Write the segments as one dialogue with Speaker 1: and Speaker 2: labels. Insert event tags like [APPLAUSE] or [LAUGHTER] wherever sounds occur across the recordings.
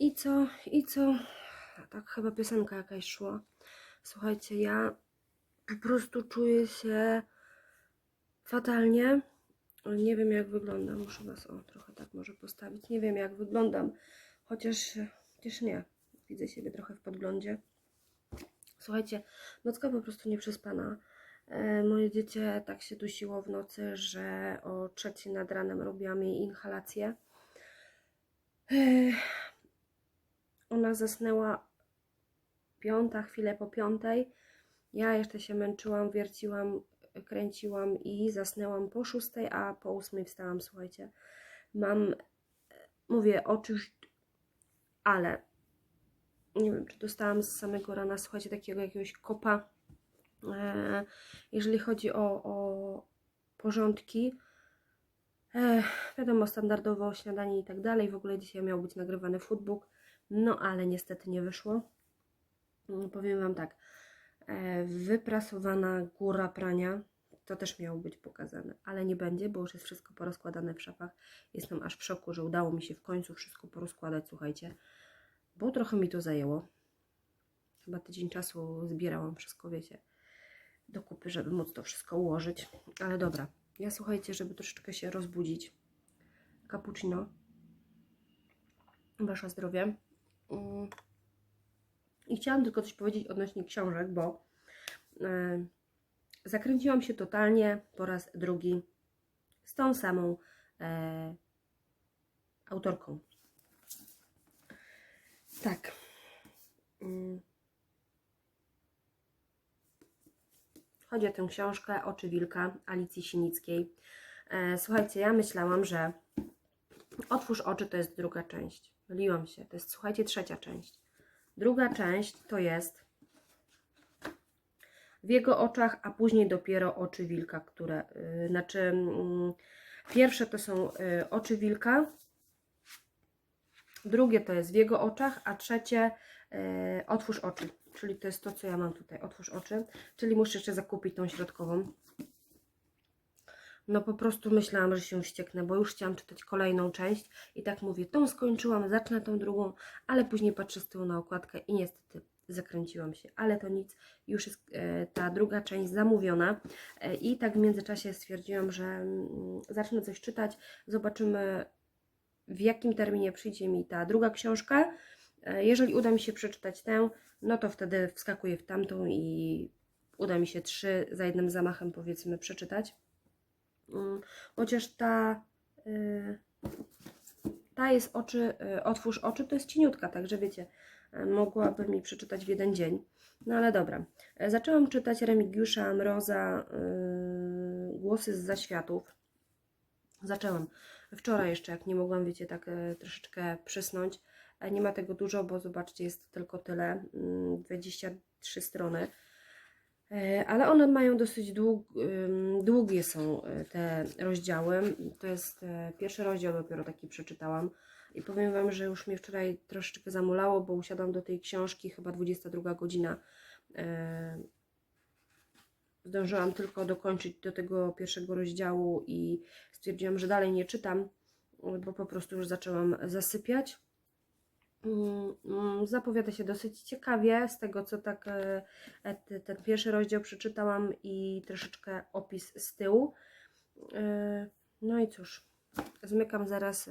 Speaker 1: I co? I co? Tak chyba piosenka jakaś szła. Słuchajcie, ja po prostu czuję się fatalnie. Nie wiem jak wyglądam. Muszę was o trochę tak może postawić. Nie wiem jak wyglądam. Chociaż, chociaż nie. Widzę siebie trochę w podglądzie. Słuchajcie, nocka po prostu nieprzespana. E, Moje dziecię tak się dusiło w nocy, że o trzeciej nad ranem robiłam jej inhalację. Ona zasnęła piąta, chwilę po piątej. Ja jeszcze się męczyłam, wierciłam, kręciłam i zasnęłam po szóstej, a po ósmej wstałam, słuchajcie. Mam, mówię, oczy, ale nie wiem, czy dostałam z samego rana, słuchajcie, takiego jakiegoś kopa, e, jeżeli chodzi o, o porządki. E, wiadomo, standardowo śniadanie i tak dalej. W ogóle dzisiaj miał być nagrywany foodbook, no ale niestety nie wyszło. Mm, Powiem Wam tak, e, wyprasowana góra prania, to też miało być pokazane, ale nie będzie, bo już jest wszystko porozkładane w szafach. Jestem aż w szoku, że udało mi się w końcu wszystko porozkładać, słuchajcie, bo trochę mi to zajęło. Chyba tydzień czasu zbierałam wszystko, wiecie, do kupy, żeby móc to wszystko ułożyć. Ale dobra, ja słuchajcie, żeby troszeczkę się rozbudzić. Cappuccino. Wasze zdrowie. I chciałam tylko coś powiedzieć odnośnie książek, bo e, zakręciłam się totalnie po raz drugi z tą samą e, autorką. Tak. Mm. Chodzi o tę książkę Oczy Wilka Alicji Sinickiej. E, słuchajcie, ja myślałam, że Otwórz oczy to jest druga część. Myliłam się. To jest, słuchajcie, trzecia część. Druga część to jest w jego oczach, a później dopiero oczy wilka, które, yy, znaczy, mm, pierwsze to są y, oczy wilka, drugie to jest w jego oczach, a trzecie y, otwórz oczy. Czyli to jest to, co ja mam tutaj. Otwórz oczy. Czyli muszę jeszcze zakupić tą środkową. No po prostu myślałam, że się wścieknę, bo już chciałam czytać kolejną część i tak mówię, tą skończyłam, zacznę tą drugą, ale później patrzę z tyłu na okładkę i niestety zakręciłam się, ale to nic, już jest e, ta druga część zamówiona e, i tak w międzyczasie stwierdziłam, że mm, zacznę coś czytać, zobaczymy w jakim terminie przyjdzie mi ta druga książka. E, Jeżeli uda mi się przeczytać tę, no to wtedy wskakuję w tamtą i uda mi się trzy za jednym zamachem powiedzmy przeczytać. Mm, Chociaż ta, y, ta jest oczy, y, otwórz oczy, to jest cieniutka, także wiecie, y, mogłaby mi przeczytać w jeden dzień. No ale dobra. E, Zaczęłam czytać Remigiusza Mroza y, Głosy z zaświatów. Zaczęłam wczoraj jeszcze, jak nie mogłam, wiecie, tak e, troszeczkę przysnąć. E, Nie ma tego dużo, bo zobaczcie, jest tylko tyle, mm, 23 strony. E, Ale one mają dosyć dług, długie są e, te rozdziały. To jest e, pierwszy rozdział dopiero taki przeczytałam. I powiem Wam, że już mnie wczoraj troszeczkę zamulało, bo usiadłam do tej książki, chyba 22 godzina. Zdążyłam tylko dokończyć do tego pierwszego rozdziału i stwierdziłam, że dalej nie czytam, bo po prostu już zaczęłam zasypiać. Mm, mm, Zapowiada się dosyć ciekawie z tego, co tak e, e, te- ten pierwszy rozdział przeczytałam i troszeczkę opis z tyłu. E, No i cóż, zmykam zaraz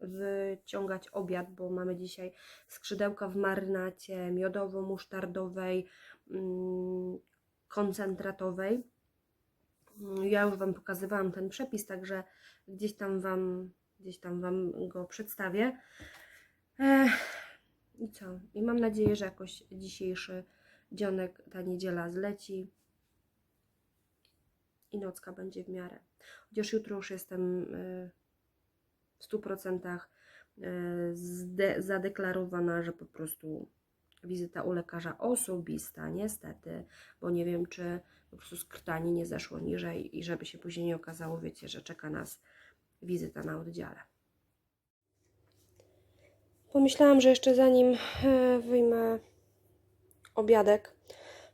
Speaker 1: wyciągać obiad, bo mamy dzisiaj skrzydełka w marynacie miodowo-musztardowej, mm, koncentratowej. Ja już Wam pokazywałam ten przepis, także gdzieś tam Wam, gdzieś tam wam go przedstawię. Ech, I co? I mam nadzieję, że jakoś dzisiejszy dzionek, ta niedziela zleci i nocka będzie w miarę. Chociaż jutro już jestem y, w 100% y, zadeklarowana, że po prostu wizyta u lekarza osobista, niestety, bo nie wiem, czy po prostu skrtanie nie zeszło niżej i żeby się później nie okazało, wiecie, że czeka nas wizyta na oddziale. Pomyślałam, że jeszcze zanim e, wyjmę obiadek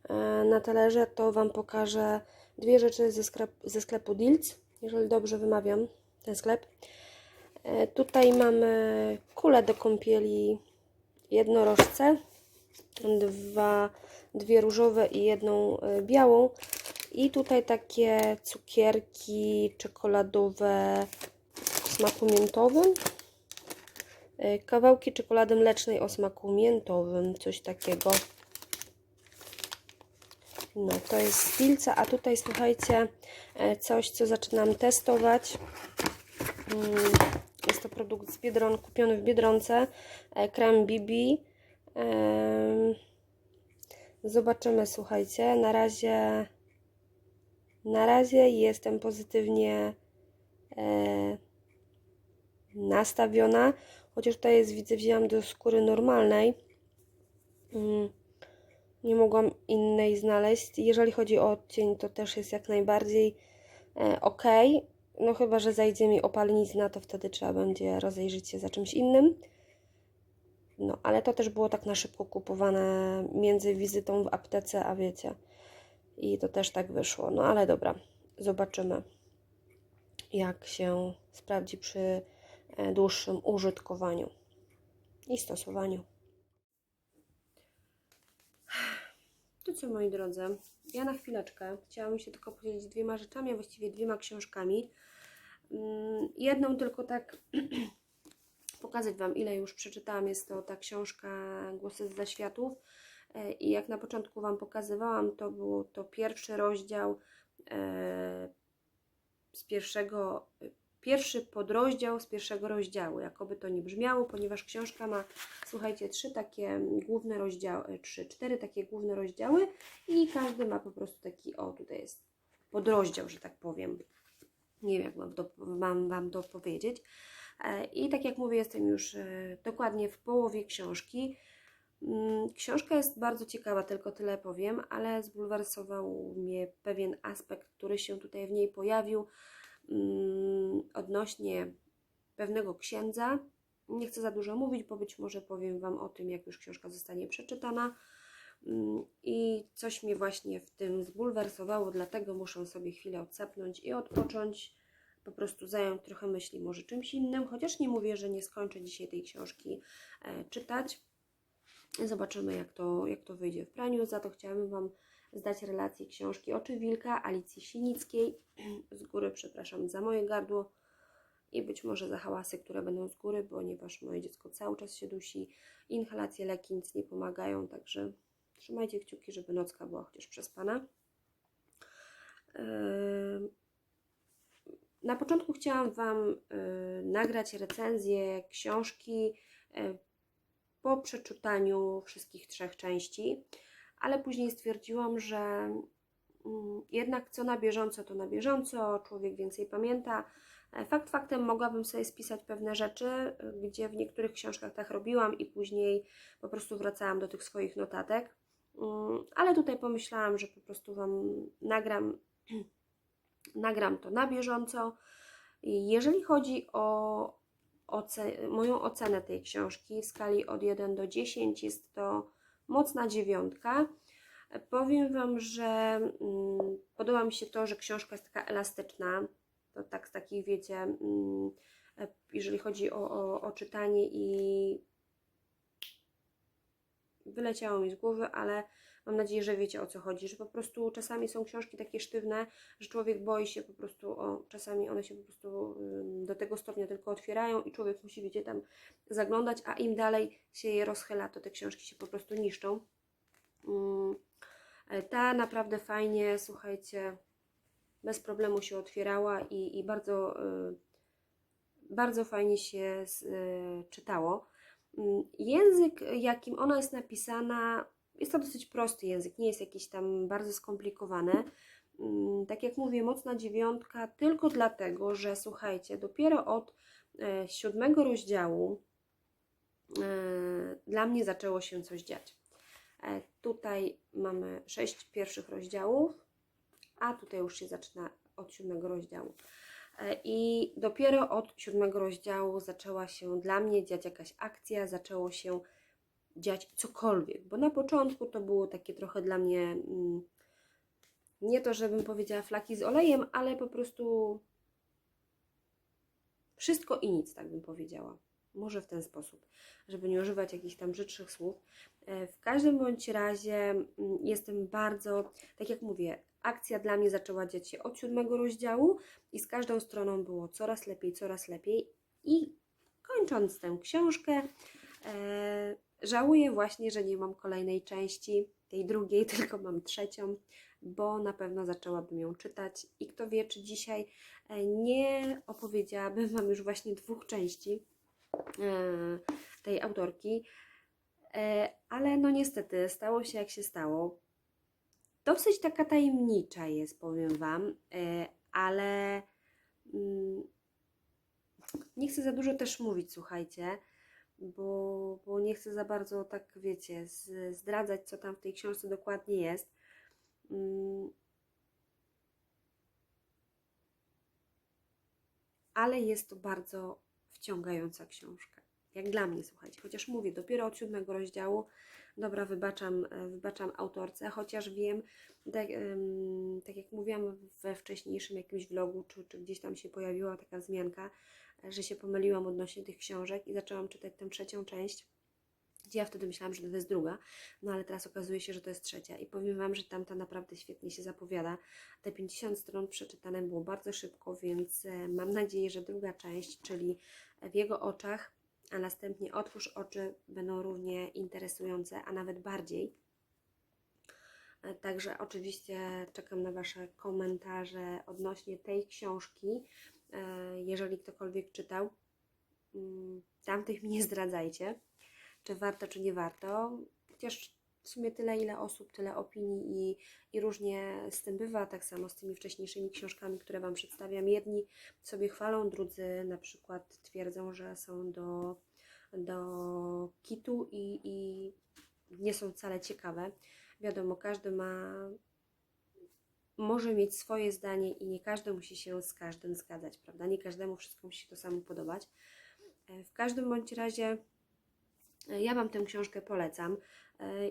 Speaker 1: e, na talerze, to Wam pokażę dwie rzeczy ze, sklep, ze sklepu Dilc, jeżeli dobrze wymawiam ten sklep. E, Tutaj mamy kulę do kąpieli jednorożce, dwa, dwie różowe i jedną białą. I tutaj takie cukierki czekoladowe o smaku miętowym. E, Kawałki czekolady mlecznej o smaku miętowym, coś takiego. No, to jest z Pilca, a tutaj słuchajcie, e, coś, co zaczynam testować. Mm, Jest to produkt z Biedron, kupiony w Biedronce, e, krem BB. Zobaczymy, słuchajcie, na razie na razie jestem pozytywnie nastawiona, chociaż tutaj jest, widzę, wzięłam do skóry normalnej. Mm, nie mogłam innej znaleźć. Jeżeli chodzi o odcień, to też jest jak najbardziej e, ok. No chyba, że zajdzie mi opalenizna, to wtedy trzeba będzie rozejrzeć się za czymś innym. No, ale to też było tak na szybko kupowane między wizytą w aptece, a wiecie. I to też tak wyszło. No ale dobra, zobaczymy, jak się sprawdzi przy dłuższym użytkowaniu i stosowaniu. To co, moi drodzy, ja na chwileczkę chciałam się tylko podzielić dwiema rzeczami, a właściwie dwiema książkami. Mm, Jedną tylko tak [CLEARS THROAT] pokazać Wam, ile już przeczytałam. Jest to ta książka Głosy z zaświatów. E, I jak na początku Wam pokazywałam, to był to pierwszy rozdział e, z pierwszego, pierwszy podrozdział z pierwszego rozdziału, jakoby to nie brzmiało, ponieważ książka ma, słuchajcie, trzy takie główne rozdziały, trzy, cztery takie główne rozdziały i każdy ma po prostu taki, o tutaj jest podrozdział, że tak powiem. Nie wiem, jak mam, to, mam Wam to powiedzieć. E, I tak jak mówię, jestem już e, dokładnie w połowie książki. Mm, Książka jest bardzo ciekawa, tylko tyle powiem, ale zbulwersował mnie pewien aspekt, który się tutaj w niej pojawił odnośnie pewnego księdza. Nie chcę za dużo mówić, bo być może powiem Wam o tym, jak już książka zostanie przeczytana. Mm, I coś mnie właśnie w tym zbulwersowało, dlatego muszę sobie chwilę odsapnąć i odpocząć. Po prostu zająć trochę myśli może czymś innym, chociaż nie mówię, że nie skończę dzisiaj tej książki e, czytać. Zobaczymy, jak to, jak to wyjdzie w praniu. Za to chciałabym Wam zdać relację książki Oczy Wilka Alicji Sinickiej. [CLEARS THROAT] Z góry przepraszam za moje gardło i być może za hałasy, które będą z góry, ponieważ moje dziecko cały czas się dusi. Inhalacje, leki nic nie pomagają, także trzymajcie kciuki, żeby nocka była chociaż przespana. Yy, Na początku chciałam Wam yy, nagrać recenzję książki yy, po przeczytaniu wszystkich trzech części, ale później stwierdziłam, że mm, jednak co na bieżąco, to na bieżąco, człowiek więcej pamięta. E, Fakt faktem mogłabym sobie spisać pewne rzeczy, y, gdzie w niektórych książkach tak robiłam i później po prostu wracałam do tych swoich notatek. Mm, Ale tutaj pomyślałam, że po prostu Wam nagram, [CLEARS THROAT] nagram to na bieżąco. Jeżeli chodzi o oce- moją ocenę tej książki w skali od 1 do 10 jest to mocna dziewiątka. Powiem Wam, że mm, podoba mi się to, że książka jest taka elastyczna. To tak z takich, wiecie, mm, jeżeli chodzi o, o, o czytanie i wyleciało mi z głowy, ale mam nadzieję, że wiecie o co chodzi, że po prostu czasami są książki takie sztywne, że człowiek boi się po prostu, o, czasami one się po prostu do tego stopnia tylko otwierają i człowiek musi, wiecie, tam zaglądać, a im dalej się je rozchyla, to te książki się po prostu niszczą. E, Ta naprawdę fajnie, słuchajcie, bez problemu się otwierała i, i bardzo, y, bardzo fajnie się y, czytało. Mm, Język, jakim ona jest napisana, jest to dosyć prosty język, nie jest jakiś tam bardzo skomplikowany. Mm, Tak jak mówię, mocna dziewiątka, tylko dlatego, że słuchajcie, dopiero od e, siódmego rozdziału e, dla mnie zaczęło się coś dziać. E, Tutaj mamy sześć pierwszych rozdziałów, a tutaj już się zaczyna od siódmego rozdziału. I dopiero od siódmego rozdziału zaczęła się dla mnie dziać jakaś akcja, zaczęło się dziać cokolwiek, bo na początku to było takie trochę dla mnie mm, nie to, żebym powiedziała flaki z olejem, ale po prostu Wszystko i nic, tak bym powiedziała. Może w ten sposób, żeby nie używać jakichś tam brzydszych słów. E, W każdym bądź razie mm, jestem bardzo, tak jak mówię, akcja dla mnie zaczęła dziać się od siódmego rozdziału i z każdą stroną było coraz lepiej, coraz lepiej. I kończąc tę książkę, e, żałuję właśnie, że nie mam kolejnej części, tej drugiej, [LAUGHS] tylko mam trzecią, bo na pewno zaczęłabym ją czytać. I kto wie, czy dzisiaj e, nie opowiedziałabym Wam już właśnie dwóch części e, tej autorki. E, ale no niestety stało się jak się stało. Dosyć taka tajemnicza jest, powiem Wam, ale mm, nie chcę za dużo też mówić, słuchajcie, bo, bo nie chcę za bardzo tak, wiecie, zdradzać, co tam w tej książce dokładnie jest. Mm. Ale jest to bardzo wciągająca książka. Jak dla mnie, słuchajcie. Chociaż mówię, dopiero od siódmego rozdziału, dobra, wybaczam, wybaczam autorce, chociaż wiem, tak, tak jak mówiłam we wcześniejszym jakimś vlogu, czy, czy gdzieś tam się pojawiła taka wzmianka, że się pomyliłam odnośnie tych książek i zaczęłam czytać tę trzecią część. Gdzie ja wtedy myślałam, że to jest druga, no ale teraz okazuje się, że to jest trzecia. I powiem Wam, że tamta naprawdę świetnie się zapowiada. Te 50 stron przeczytane było bardzo szybko, więc e, mam nadzieję, że druga część, czyli w jego oczach, a następnie otwórz oczy, będą równie interesujące, a nawet bardziej. E, Także oczywiście czekam na Wasze komentarze odnośnie tej książki. E, Jeżeli ktokolwiek czytał, mm, tamtych mi nie zdradzajcie, czy warto, czy nie warto. Chociaż w sumie tyle, ile osób, tyle opinii i, i różnie z tym bywa. Tak samo z tymi wcześniejszymi książkami, które Wam przedstawiam. Jedni sobie chwalą, drudzy na przykład twierdzą, że są do, do kitu i, i nie są wcale ciekawe. Wiadomo, każdy ma może mieć swoje zdanie i nie każdy musi się z każdym zgadzać, prawda? Nie każdemu wszystko musi się to samo podobać. E, W każdym bądź razie e, ja Wam tę książkę polecam. E,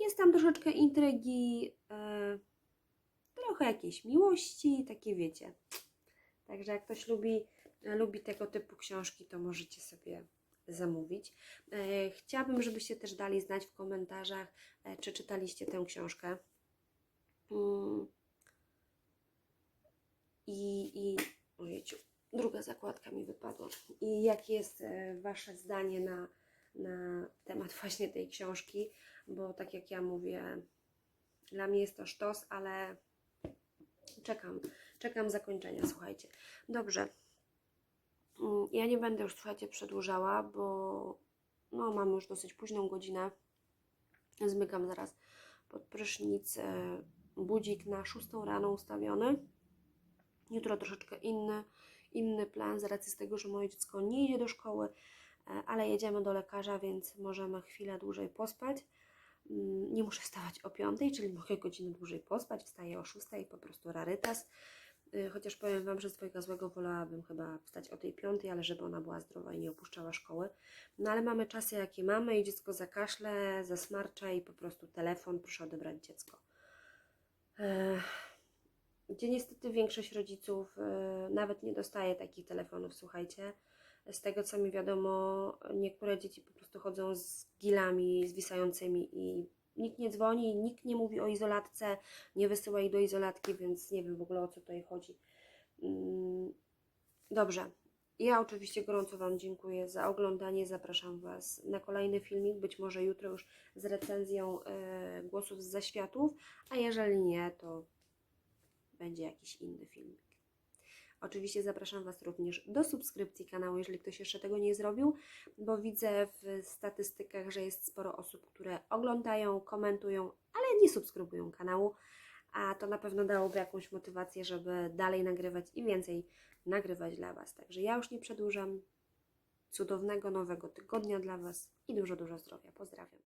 Speaker 1: Jest tam troszeczkę intrygi, trochę jakiejś miłości, takie wiecie. Także jak ktoś lubi, lubi tego typu książki, to możecie sobie zamówić. Chciałabym, żebyście też dali znać w komentarzach, czy czytaliście tę książkę. Mm. I, i ojejciu, druga zakładka mi wypadła. I jakie jest e, Wasze zdanie na, na temat [LAUGHS] właśnie tej książki? Bo tak jak ja mówię, dla mnie jest to sztos, ale czekam, czekam zakończenia, słuchajcie. Dobrze. Mm, Ja nie będę już, słuchajcie, przedłużała, bo no, mam już dosyć późną godzinę. Zmykam zaraz pod prysznic. E, Budzik na 6 rano ustawiony. Jutro troszeczkę inny, inny plan z racji z tego, że moje dziecko nie idzie do szkoły, e, ale jedziemy do lekarza, więc możemy chwilę dłużej pospać. Mm, Nie muszę wstawać o 5, czyli mogę godzinę dłużej pospać. Wstaję o 6, po prostu rarytas. Y, Chociaż powiem Wam, że z twojego złego wolałabym chyba wstać o tej 5, ale żeby ona była zdrowa i nie opuszczała szkoły. No ale mamy czasy, jakie mamy i dziecko zakaszle, zasmarcza i po prostu telefon, proszę odebrać dziecko. Gdzie niestety większość rodziców y, nawet nie dostaje takich telefonów, słuchajcie. Z tego co mi wiadomo, niektóre dzieci po prostu chodzą z gilami zwisającymi i nikt nie dzwoni, nikt nie mówi o izolatce, nie wysyła ich do izolatki, więc nie wiem w ogóle o co tutaj chodzi. Mm, Dobrze. Ja oczywiście gorąco Wam dziękuję za oglądanie. Zapraszam Was na kolejny filmik, być może jutro już z recenzją e, głosów z zaświatów, a jeżeli nie, to będzie jakiś inny filmik. Oczywiście zapraszam Was również do subskrypcji kanału, jeżeli ktoś jeszcze tego nie zrobił, bo widzę w statystykach, że jest sporo osób, które oglądają, komentują, ale nie subskrybują kanału, a to na pewno dałoby jakąś motywację, żeby dalej nagrywać i więcej nagrywać dla Was. Także ja już nie przedłużam. Cudownego nowego tygodnia dla Was i dużo, dużo zdrowia. Pozdrawiam.